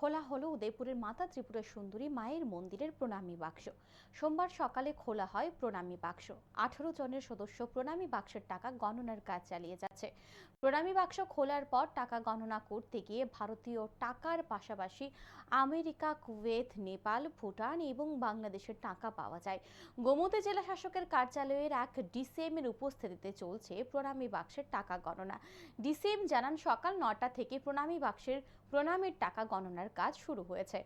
খোলা হলো উদয়পুরের মাতা ত্রিপুরা সুন্দরী মায়ের মন্দিরের প্রণামী বাক্স। সোমবার সকালে খোলা হয় প্রণামী বাক্স। আঠারো জনের সদস্য প্রণামী বাক্সের টাকা গণনার কাজ চালিয়ে যাচ্ছে। প্রণামী বাক্স খোলার পর টাকা গণনা করতে গিয়ে ভারতীয় টাকার পাশাপাশি আমেরিকা, কুয়েত, নেপাল, ভুটান এবং বাংলাদেশের টাকা পাওয়া যায়। গোমতী জেলা শাসকের কার্যালয়ের এক ডিসিএমের উপস্থিতিতে চলছে প্রণামী বাক্সের টাকা গণনা। ডিসিএম জানান, সকাল নটা থেকে প্রণামী বাক্সের প্রণামের টাকা গণনার কাজ শুরু হয়েছে।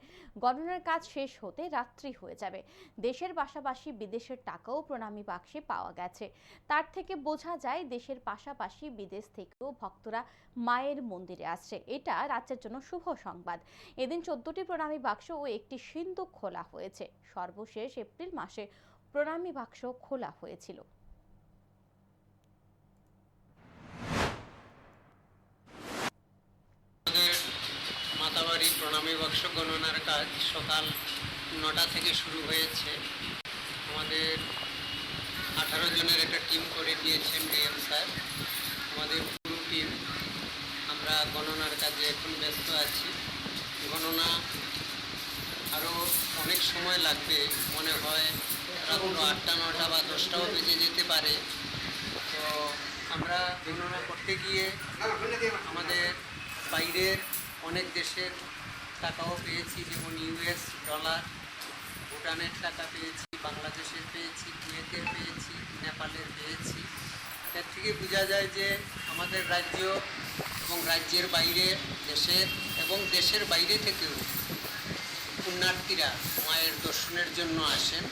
গণনার কাজ শেষ হতে রাত্রি হয়ে যাবে। দেশের পাশাপাশি বিদেশের টাকাও প্রণামী বাক্সে পাওয়া গেছে। তার থেকে বোঝা যায়, দেশের পাশাপাশি বিদেশ থেকেও ভক্তরা মায়ের মন্দিরে আসছে। এটা রাজ্যের জন্য শুভ সংবাদ। এদিন চোদ্দটি প্রণামী বাক্স ও একটি সিন্ধুক খোলা হয়েছে। সর্বশেষ এপ্রিল মাসে প্রণামী বাক্স খোলা হয়েছিল আমাদের মাতাবাড়ি প্রণামী বাক্স গণনার কাজ সকাল নটা থেকে শুরু হয়েছে। আমাদের আঠারো জনের একটা টিম করে দিয়েছেন ডিএম স্যার। আমাদের পুরো টিম, আমরা গণনার কাজে এখন ব্যস্ত আছি। গণনা আরও অনেক সময় লাগবে, মনে হয় রাত্র আটটা, নটা বা দশটাও বেজে যেতে পারে। তো আমরা গণনা করতে গিয়ে আমাদের বাইরের অনেক দেশের টাকাও পেয়েছি, যেমন ইউএস ডলার ভুটানের টাকা পেয়েছি, বাংলাদেশের পেয়েছি, কুয়েতের পেয়েছি, নেপালের পেয়েছি। এর থেকে বোঝা যায় যে আমাদের রাজ্য এবং রাজ্যের বাইরে দেশের এবং দেশের বাইরে থেকেও পুণ্যার্থীরা মায়ের দর্শনের জন্য আসেন।